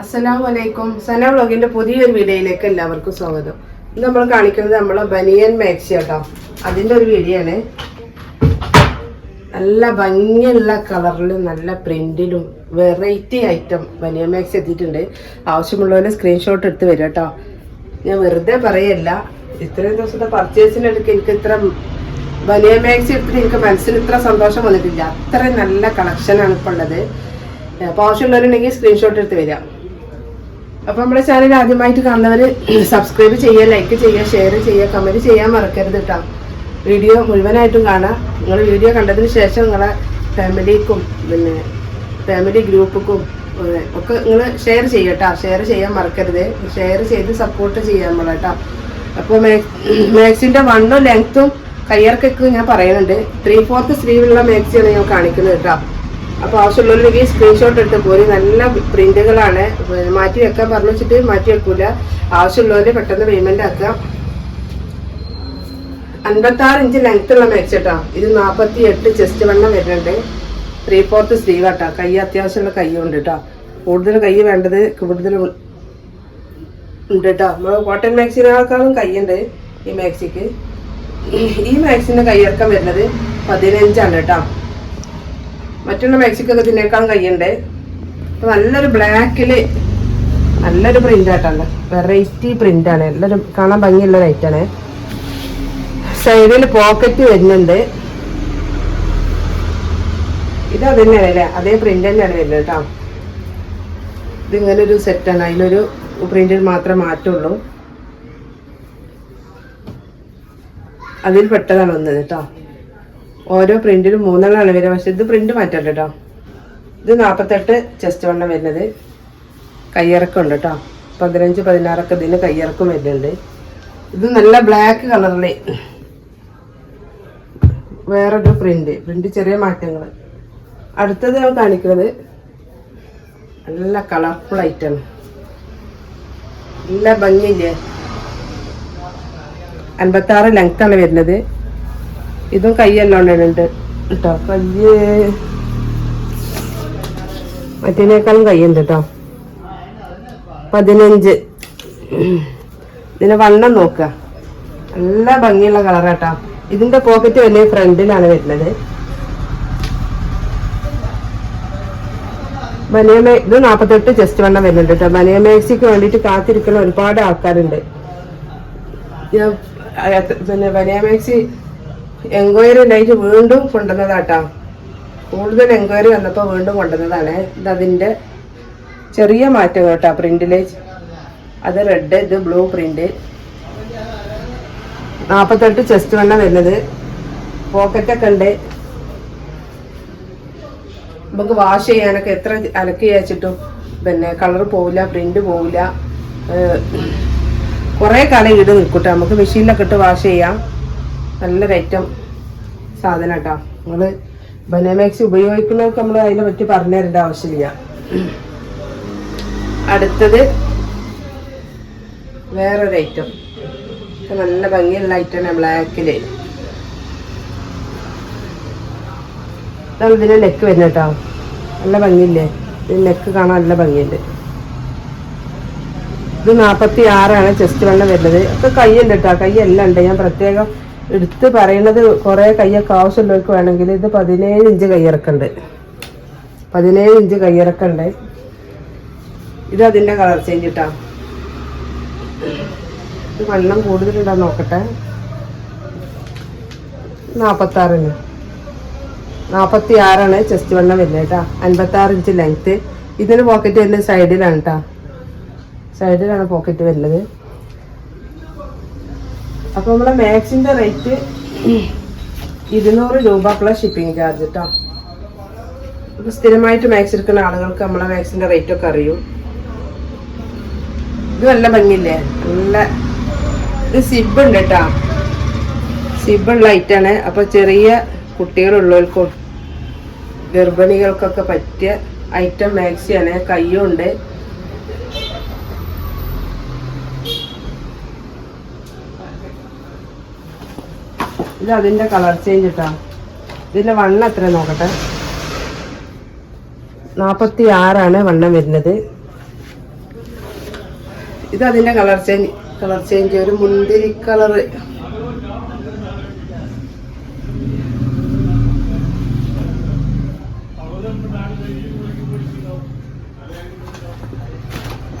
അസ്സലാമു അലൈക്കും. സന വ്ളോഗിന്റെ പുതിയൊരു വീഡിയോയിലേക്ക് എല്ലാവർക്കും സ്വാഗതം. ഇന്ന് നമ്മൾ കാണിക്കുന്നത് നമ്മളെ ബനിയൻ മാക്സി കേട്ടോ അതിന്റെ ഒരു വീഡിയോ ആണ്. നല്ല ഭംഗിയുള്ള കളറിലും നല്ല പ്രിന്റിലും വെറൈറ്റി ഐറ്റം ബനിയൻ മാക്സി എത്തിയിട്ടുണ്ട്. ആവശ്യമുള്ളവരെ സ്ക്രീൻഷോട്ട് എടുത്ത് വരും കേട്ടോ ഞാൻ വെറുതെ പറയല്ല. ഇത്രയും ദിവസത്തെ പർച്ചേസിനെടുക്ക് എനിക്ക് ഇത്ര ബനിയൻ മാക്സി എടുത്തിട്ട് എനിക്ക് മനസ്സിന് ഇത്ര സന്തോഷം വന്നിട്ടില്ല. അത്രയും നല്ല കളക്ഷനാണ് ഇപ്പോൾ ഉള്ളത്. അപ്പോൾ ആവശ്യമുള്ളവരുണ്ടെങ്കിൽ സ്ക്രീൻഷോട്ട് എടുത്ത് വരാം അപ്പൊ നമ്മുടെ ചാനൽ ആദ്യമായിട്ട് കാണുന്നവര് സബ്സ്ക്രൈബ് ചെയ്യുക ലൈക്ക് ചെയ്യുക ഷെയർ ചെയ്യുക കമന്റ് ചെയ്യാൻ മറക്കരുത് കേട്ടോ വീഡിയോ മുഴുവനായിട്ടും കാണാം നിങ്ങൾ വീഡിയോ കണ്ടതിന് ശേഷം നിങ്ങളെ ഫാമിലിക്കും പിന്നെ ഫാമിലി ഗ്രൂപ്പിക്കും ഒക്കെ നിങ്ങൾ ഷെയർ ചെയ്യട്ടോ ഷെയർ ചെയ്യാൻ മറക്കരുത്. ഷെയർ ചെയ്ത് സപ്പോർട്ട് ചെയ്യാൻ നമ്മൾ കേട്ടോ അപ്പോൾ മാക്സിന്റെ വണ്ണും ലെങ്ത്തും കയ്യിറക്കൊക്കെ ഞാൻ പറയുന്നുണ്ട്. ത്രീ ഫോർത്ത് സ്ലീവുള്ള മാക്സിയാണ് ഞാൻ കാണിക്കുന്നത് കേട്ടോ അപ്പൊ ഈ സ്ക്രീൻഷോട്ട് എടുത്ത് പോരി. നല്ല പ്രിന്റുകളാണ് മാറ്റി വെക്കാൻ പറഞ്ഞു വെച്ചിട്ട് മാറ്റി വെക്കൂല. ആവശ്യമുള്ളവര് പെട്ടെന്ന് പേയ്മെന്റ് ആക്കുക. അൻപത്തി ആറ് ഇഞ്ച് ലെങ്ത് ഉള്ള കേട്ടോ ഇത് നാപ്പത്തി എട്ട് ചെസ്റ്റ് വണ്ണം വരുന്നുണ്ട്. ത്രീ ഫോർത്ത് സ്ലീവ് ആട്ടോ. കൈ അത്യാവശ്യമുള്ള കൈ ഉണ്ട് കേട്ടോ കൂടുതൽ കൈ വേണ്ടത് കൂടുതൽ ഉണ്ട് കേട്ടോ നമ്മൾ കോട്ടൺ മാക്സിനേക്കാളും കൈയുണ്ട് ഈ മാക്സിക്ക് ഈ മാക്സിന്റെ കൈയിറക്കം വരുന്നത് പതിനഞ്ചാണ് കേട്ടോ മറ്റുള്ള മാക്സിക്കൊക്കെ തിന്നേക്കാൻ കഴിയണ്ടേ? നല്ലൊരു ബ്ലാക്കിൽ നല്ലൊരു പ്രിന്റ് ആയിട്ടാണ് വെറൈറ്റി പ്രിന്റ് ആണ് എല്ലാവരും കാണാൻ ഭംഗിയുള്ള ലൈറ്റാണ് സൈഡിൽ പോക്കറ്റ് വരുന്നുണ്ട്. ഇത് അത് തന്നെയാണ് അല്ലേ? അതേ പ്രിന്റ് തന്നെയാണ് വരുന്നത് കേട്ടോ. ഇതിങ്ങനെ ഒരു സെറ്റാണ്. അതിലൊരു പ്രിന്റിൽ മാത്രമേ മാറ്റുള്ളൂ. അതിൽ പെട്ടതാണ് വന്നത് കേട്ടോ. ഓരോ പ്രിന്റിലും മൂന്നെണ്ണമാണ് വരിക. പക്ഷെ ഇത് പ്രിന്റ് മാറ്റണ്ട കേട്ടോ. ഇത് നാൽപ്പത്തെട്ട് ചെസ്റ്റ് വണ്ണം വരുന്നത്. കയ്യിറക്കം ഉണ്ട് കേട്ടോ. പതിനഞ്ച് പതിനാറൊക്കെ ഇതിന് കയ്യിറക്കം വരുന്നുണ്ട്. ഇത് നല്ല ബ്ലാക്ക് കളറിൽ വേറൊരു പ്രിന്റ്. പ്രിന്റ് ചെറിയ മാറ്റങ്ങൾ അടുത്തത് ഞാൻ കാണിക്കുന്നത് നല്ല കളർഫുൾ ഐറ്റം നല്ല ഭംഗിയില്ലേ? അൻപത്താറ് ലെങ്ത്താണ് വരുന്നത്. ഇതും കയ്യെല്ലാം ഉണ്ട് കേട്ടോ കയ്യ്. മറ്റേനേക്കാളും കയ്യുണ്ട് കേട്ടോ പതിനഞ്ച്. ഇതിന്റെ വണ്ണം നോക്കുക. നല്ല ഭംഗിയുള്ള കളർ കേട്ടോ ഇതിന്റെ പോക്കറ്റ് വലിയ ഫ്രണ്ടിലാണ് വരുന്നത്. ബനിയമേ ഇത് നാൽപ്പത്തെട്ട് ജസ്റ്റ് വണ്ണം വരുന്നുണ്ട് കേട്ടോ ബനിയമേക്സിക്ക് വേണ്ടിയിട്ട് കാത്തിരിക്കുന്ന ഒരുപാട് ആൾക്കാരുണ്ട്. ഞാൻ പിന്നെ ബനിയമേക്സി എൻക്വയറി ഉണ്ടായിട്ട് വീണ്ടും കൊണ്ടുവന്നതാട്ടോ. കൂടുതൽ എൻക്വയറി വന്നപ്പോൾ വീണ്ടും കൊണ്ടുവന്നതാണ്. ഇത് അതിന്റെ ചെറിയ മാറ്റം കേട്ടോ പ്രിന്റിൽ അത് റെഡ് ഇത് ബ്ലൂ പ്രിന്റ്. നാൽപ്പത്തെട്ട് ചെസ്റ്റ് വന്ന വരുന്നത്. പോക്കറ്റൊക്കെ ഉണ്ട്. നമുക്ക് വാഷ് ചെയ്യാനൊക്കെ എത്ര അലക്കി അയച്ചിട്ടും പിന്നെ കളർ പോവില്ല പ്രിന്റ് പോവില്ല. കുറേ കാലം ഇട് നിൽക്കട്ടെ. നമുക്ക് മെഷീനിലൊക്കെ ഇട്ട് വാഷ് ചെയ്യാം. നല്ലൊരു ഐറ്റം സാധനം കേട്ടോ നിങ്ങൾ ബനാമാക്സി ഉപയോഗിക്കുന്നവർക്ക് നമ്മൾ അതിനെ പറ്റി പറഞ്ഞു തരേണ്ട ആവശ്യമില്ല. അടുത്തത് വേറൊരു ഐറ്റം നല്ല ഭംഗിയുള്ള ഐറ്റമാണ് ബ്ലാക്കിൽ ഇതിന് നെക്ക് വരുന്ന കേട്ടോ നല്ല ഭംഗിയില്ലേ? ഇതിന് നെക്ക് കാണാൻ നല്ല ഭംഗിയുണ്ട്. ഇത് നാൽപ്പത്തി ആറാണ് ചെസ്റ്റ് വണ്ണം വരുന്നത്. ഒക്കെ കൈയുണ്ട് കേട്ടോ കൈ എല്ലാം ഉണ്ട്. ഞാൻ പ്രത്യേകം എടുത്ത് പറയുന്നത് കുറേ കയ്യൊക്കെ ആവശ്യമുള്ളവർക്ക് വേണമെങ്കിൽ ഇത് പതിനേഴ് ഇഞ്ച് കയ്യിറക്കണ്ട് പതിനേഴ് ഇഞ്ച് കയ്യിറക്കണ്ട് ഇത് അതിന്റെ കളർ ചേഞ്ച് ഇട്ടാ. ഇത് വണ്ണം കൂടുതലുണ്ടോ നോക്കട്ടെ. നാൽപ്പത്താറിന് നാൽപ്പത്തി ആറാണ് ചെസ്റ്റ് വണ്ണം വരുന്നത് കേട്ടോ. അൻപത്തി ആറ് ഇഞ്ച് ലെങ്ത്ത് ഇതിന് പോക്കറ്റ് വരുന്നത് സൈഡിലാണ് കേട്ടോ സൈഡിലാണ് പോക്കറ്റ് വരുന്നത്. അപ്പൊ നമ്മളെ മാക്സിന്റെ റേറ്റ് ഇരുന്നൂറ് രൂപ പ്ലസ് ഷിപ്പിംഗ് ചാർജ് കേട്ടോ അപ്പൊ സ്ഥിരമായിട്ട് മാക്സ് എടുക്കുന്ന ആളുകൾക്ക് നമ്മളെ മാക്സിന്റെ റേറ്റ് ഒക്കെ അറിയും. ഇത് നല്ല ഭംഗിയില്ലേ? നല്ല ഇത് സിബ് ഉണ്ട് കേട്ടോ ലൈറ്റ് ആണ്. അപ്പൊ ചെറിയ കുട്ടികളുള്ളവർക്കും ഗർഭിണികൾക്കൊക്കെ പറ്റിയ ഐറ്റം മാക്സിയാണ് കയ്യും ഇത് അതിന്റെ കളർ ചേഞ്ച് കേട്ടോ ഇതിന്റെ വണ്ണം എത്ര നോക്കട്ടെ? നാൽപ്പത്തി ആറാണ് വണ്ണം വരുന്നത്. ഇത് അതിന്റെ കളർ ചേഞ്ച് കളർ ചേഞ്ച് ഒരു മുന്തിരി കളർ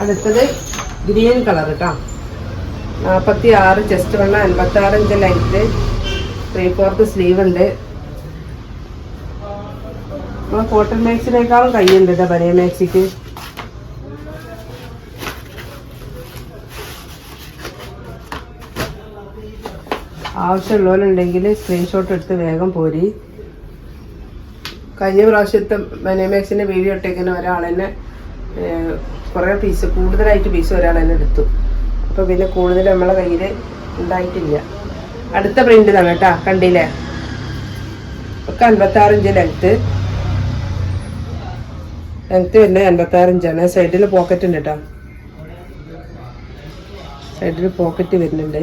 അടുത്തത് ഗ്രീൻ കളർ കേട്ടോ. നാൽപ്പത്തി ആറ് ചെസ്റ്റ് വണ്ണ അൻപത്തി ആറ് inch length three fourth sleeve ഉണ്ട്. കോട്ടൺ മാക്സിനേക്കാളും കൈയുണ്ട് കേട്ടോ ബനിയ മാക്സിക്ക് ആവശ്യമുള്ളവരുണ്ടെങ്കിൽ സ്ക്രീൻഷോട്ട് എടുത്ത് വേഗം പോരി. കഴിഞ്ഞ പ്രാവശ്യത്തെ ബനിയമാക്സിന്റെ വീഡിയോ ഇട്ടേക്കുന്ന ഒരാൾ തന്നെ കുറേ പീസ് കൂടുതലായിട്ട് പീസ് ഒരാൾ തന്നെ എടുത്തു. അപ്പോൾ പിന്നെ കൂടുതൽ നമ്മളെ കയ്യിൽ ഉണ്ടായിട്ടില്ല. അടുത്ത പ്രിന്റ് തന്നെ കേട്ടോ കണ്ടില്ലേ? ഒക്കെ അൻപത്താറ് ഇഞ്ച് ലെങ്ത് ലെങ്ത്ത് വരുന്നത് അൻപത്താറ് ഇഞ്ചാണ് സൈഡിൽ പോക്കറ്റ് ഉണ്ട് കേട്ടോ. സൈഡിൽ പോക്കറ്റ് വരുന്നുണ്ട്.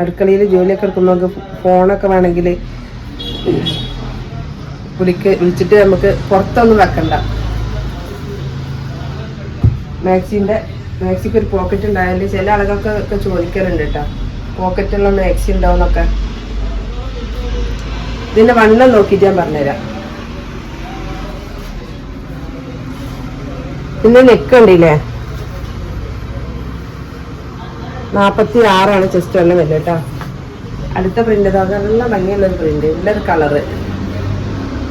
അടുക്കളയിൽ ജോലിയൊക്കെ എടുക്കുമ്പോൾ നമുക്ക് ഫോണൊക്കെ വേണമെങ്കിൽ വിളിക്ക് വിളിച്ചിട്ട് നമുക്ക് പുറത്തൊന്നും വെക്കണ്ട. മാക്സിന്റെ മാക്സിക്ക് ഒരു പോക്കറ്റ് ഉണ്ടായാലും ചില ആളുകൾക്ക് ഒക്കെ ചോദിക്കാറുണ്ട് കേട്ടോ. പോക്കറ്റുള്ള മാക്സി ഉണ്ടാവുന്നൊക്കെ ഇതിന്റെ വണ്ണം നോക്കിയിട്ട് ഞാൻ പറഞ്ഞുതരാം. പിന്നെ നെക്ക് ഉണ്ടല്ലേ നാപ്പത്തി ആറാണ് ചെസ്റ്റ് വെള്ളം വരുന്നത് കേട്ടോ. അടുത്ത പ്രിന്റ് നല്ല ഭംഗിയുള്ള പ്രിന്റ് നല്ലൊരു കളറ്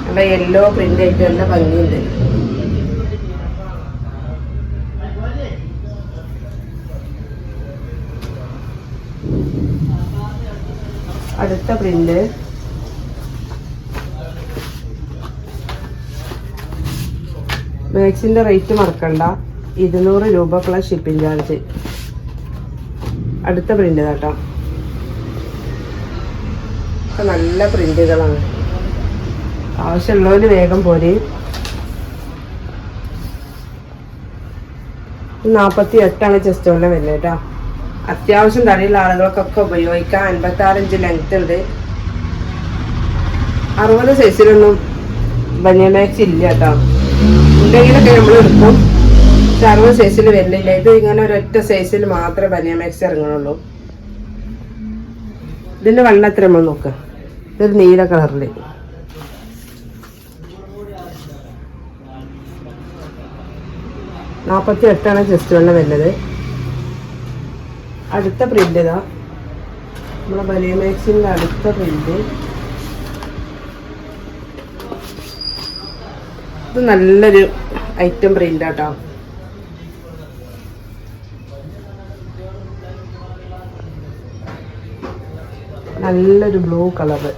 നല്ല യെല്ലോ പ്രിന്റ് ആയിട്ട് നല്ല ഭംഗിയുണ്ട്. അടുത്ത പ്രിന്റ് മാക്സിന്റെ റേറ്റ് മറക്കണ്ട. ഇരുന്നൂറ് രൂപ പ്ലസ് ഷിപ്പിംഗ് ചാർജ് അടുത്ത പ്രിന്റ് കേട്ടോ. നല്ല പ്രിന്റുകളാണ് ആവശ്യമുള്ളവര് വേഗം പോരെ. നാൽപ്പത്തി എട്ടാണ് ചെസ്റ്റ് വില കേട്ടോ. അത്യാവശ്യം തടിയുള്ള ആളുകൾക്കൊക്കെ ഉപയോഗിക്കാം അൻപത്തി ആറ് ഇഞ്ച് ലെങ്ത് ഉണ്ട് അറുപത് സൈസിലൊന്നും ബനിയമാക്സ് ഇല്ല കേട്ടോ. ഉണ്ടെങ്കിലൊക്കെ നമ്മൾ എടുക്കും. പക്ഷെ അറുപത് സൈസിൽ വരുന്നില്ല ഇത് ഇങ്ങനെ ഒരൊറ്റ സൈസിൽ മാത്രമേ ബനിയമാക്സ് ഇറങ്ങുന്നുള്ളൂ ഇതിന്റെ വണ്ണം എത്ര നമ്മൾ നോക്കുക ഇതൊരു നീല കളറിൽ നാൽപ്പത്തി എട്ടാണ് ജസ്റ്റ് വെള്ളം വരുന്നത് അടുത്ത പ്രിന്റ് ഇതാ. നമ്മളെ ബനിയമാക്സിന്റെ അടുത്ത പ്രിന്റ് ഇത് നല്ലൊരു ഐറ്റം പ്രിന്റ് ആട്ടോ. നല്ലൊരു ബ്ലൂ കളറ്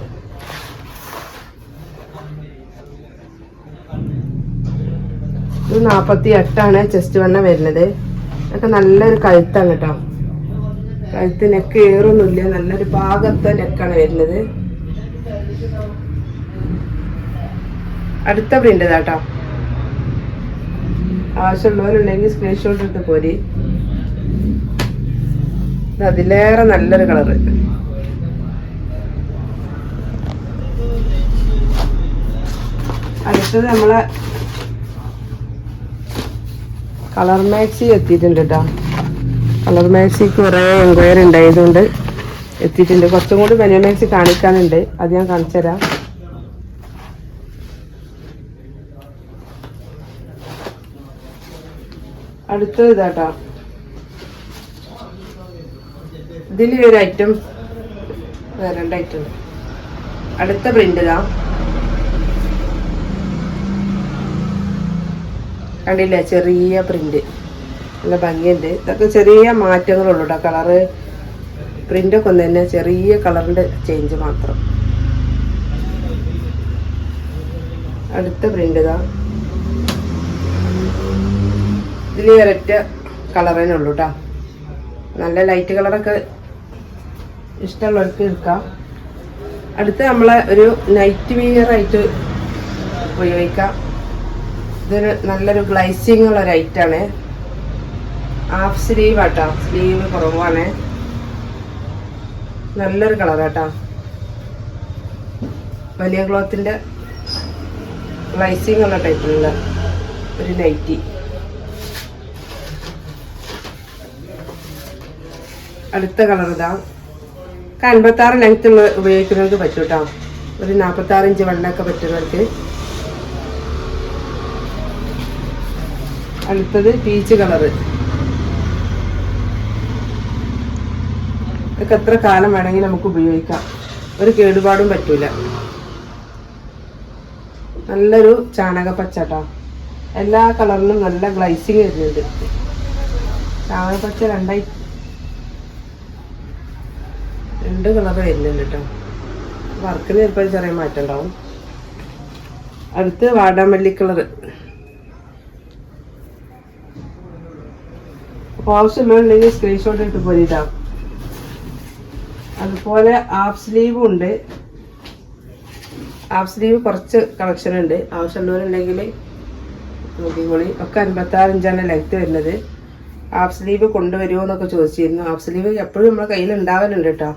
ഇത് നാൽപ്പത്തി എട്ടാണ് ചെസ്റ്റ് വണ്ണം വരുന്നത്. ഇതൊക്കെ നല്ലൊരു കഴുത്താണ് കേട്ടോ. കഴുത്ത് നെക്ക് ഏറൊന്നുമില്ല നല്ലൊരു ഭാഗത്തെ നെക്കാണ് വരുന്നത്. അടുത്ത പ്രിന്റ് ഇതാട്ടോ. ആവശ്യമുള്ളവരുണ്ടെങ്കിൽ സ്ക്രീൻഷോട്ട് എടുത്ത് പോരി. അതിലേറെ നല്ലൊരു കളറ് അടുത്തത് നമ്മളെ കളർ മാക്സി എത്തിയിട്ടുണ്ട് കേട്ടോ കളർ മാക്സിക്ക് കുറേ എൻക്വയറി ഉണ്ടായതുകൊണ്ട് എത്തിയിട്ടുണ്ട്. കുറച്ചും കൂടി ബനിയൻ മാക്സി കാണിക്കാനുണ്ട്. അത് ഞാൻ കാണിച്ചു തരാം അടുത്തത് ഇതാട്ടാ ഇതിൽ ഒരു ഐറ്റം രണ്ട് ഐറ്റം അടുത്ത പ്രിന്റ് ഇതാ. കണ്ടില്ലേ? ചെറിയ പ്രിന്റ് നല്ല ഭംഗിയുണ്ട്. ഇതൊക്കെ ചെറിയ മാറ്റങ്ങളുള്ളൂ കേട്ടോ കളറ് പ്രിന്റൊക്കെ ഒന്ന് തന്നെ ചെറിയ കളറിന്റെ ചേഞ്ച് മാത്രം. അടുത്ത പ്രിന്റ് ഇതാ. ഇതിൽ ഒരൊറ്റ കളറേ ഉള്ളൂ കേട്ടോ നല്ല ലൈറ്റ് കളറൊക്കെ ഇഷ്ടമുള്ളവർക്ക് എടുക്കാം. അടുത്ത് നമ്മളെ ഒരു നൈറ്റ് വിയർ ആയിട്ട് ഉപയോഗിക്കാം. ഇതൊരു നല്ലൊരു ഗ്ലൈസിങ് ഉള്ള ഒരു ഐറ്റാണ് ഹാഫ് സ്ലീവ് ആട്ടോ സ്ലീവ് കുറവാണ്. നല്ലൊരു കളറാട്ടോ. വലിയ ക്ലോത്തിന്റെ റൈസിങ് ഉള്ള ടൈപ്പിലുള്ള ഒരു നൈറ്റി. അടുത്ത കളർ ഇതാ. അൻപത്താറ് ലെങ്ത് ഉള്ള ഉപയോഗിക്കുന്നവർക്ക് പറ്റും കേട്ടോ ഒരു നാൽപ്പത്താറ് ഇഞ്ച് വെള്ളമൊക്കെ പറ്റുന്നവർക്ക്. അടുത്തത് പീച്ച് കളറ്. ഇതൊക്കെ എത്ര കാലം വേണമെങ്കിൽ നമുക്ക് ഉപയോഗിക്കാം. ഒരു കേടുപാടും പറ്റൂല. നല്ലൊരു ചാണക പച്ചട്ടോ എല്ലാ കളറിലും നല്ല ഗ്ലൈസിങ് വരുന്നുണ്ട്. ചാണകപ്പച്ച രണ്ടായി രണ്ട് കളർ വരുന്നുണ്ട് കേട്ടോ. വർക്കിന് ചിലപ്പോൾ ചെറിയ മാറ്റം ഉണ്ടാവും. അടുത്ത് വാടാമല്ലി കളർ ആവശ്യമുണ്ടെങ്കിൽ സ്ക്രീൻഷോട്ട് ഇട്ട് പോരിട്ടാ അതുപോലെ ഹാഫ് സ്ലീവും ഉണ്ട്. ഹാഫ് സ്ലീവ് കുറച്ച് കളക്ഷൻ ഉണ്ട്. ആവശ്യമുള്ളവരുണ്ടെങ്കിൽ നോക്കിക്കോളി ഒക്കെ അൻപത്താറിഞ്ചാണ് ഇഞ്ചാണ് ലെങ്ത് വരുന്നത്. ഹാഫ് സ്ലീവ് കൊണ്ടുവരുമോ എന്നൊക്കെ ചോദിച്ചിരുന്നു. ഹാഫ് സ്ലീവ് എപ്പോഴും നമ്മുടെ കയ്യിൽ ഉണ്ടാവലുണ്ട് കേട്ടോ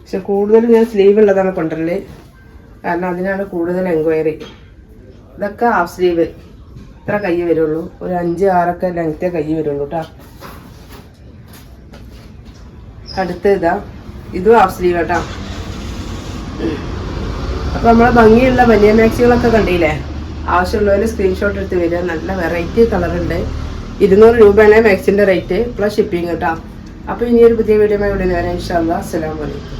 പക്ഷെ കൂടുതലും ഞാൻ സ്ലീവ് ഉള്ളതാണ് കൊണ്ടുവരൽ. കാരണം അതിനാണ് കൂടുതൽ എൻക്വയറി ഇതൊക്കെ ഹാഫ് സ്ലീവ് ഇത്ര കൈ വരുള്ളൂ. ഒരു അഞ്ച് ആറൊക്കെ ലെങ്ത്തേ കൈ വരുള്ളൂ കേട്ടോ അടുത്ത ഇതാ ഇതും ഹാഫ് സ്ലീവ് കേട്ടോ അപ്പൊ നമ്മളെ ഭംഗിയുള്ള വലിയ മാക്സികളൊക്കെ കണ്ടില്ലേ? ആവശ്യമുള്ളവര് സ്ക്രീൻഷോട്ട് എടുത്ത് വരിക. നല്ല വെറൈറ്റി കളർ ഉണ്ട്. ഇരുന്നൂറ് രൂപയാണ് മാക്സിന്റെ റേറ്റ് പ്ലസ് ഷിപ്പിംഗ് കേട്ടോ അപ്പൊ ഇനി ഒരു പുതിയ വീഡിയോ ഇവിടെ വരാം ഇൻഷാല്ലാ അസ്സലാമു അലൈക്കും.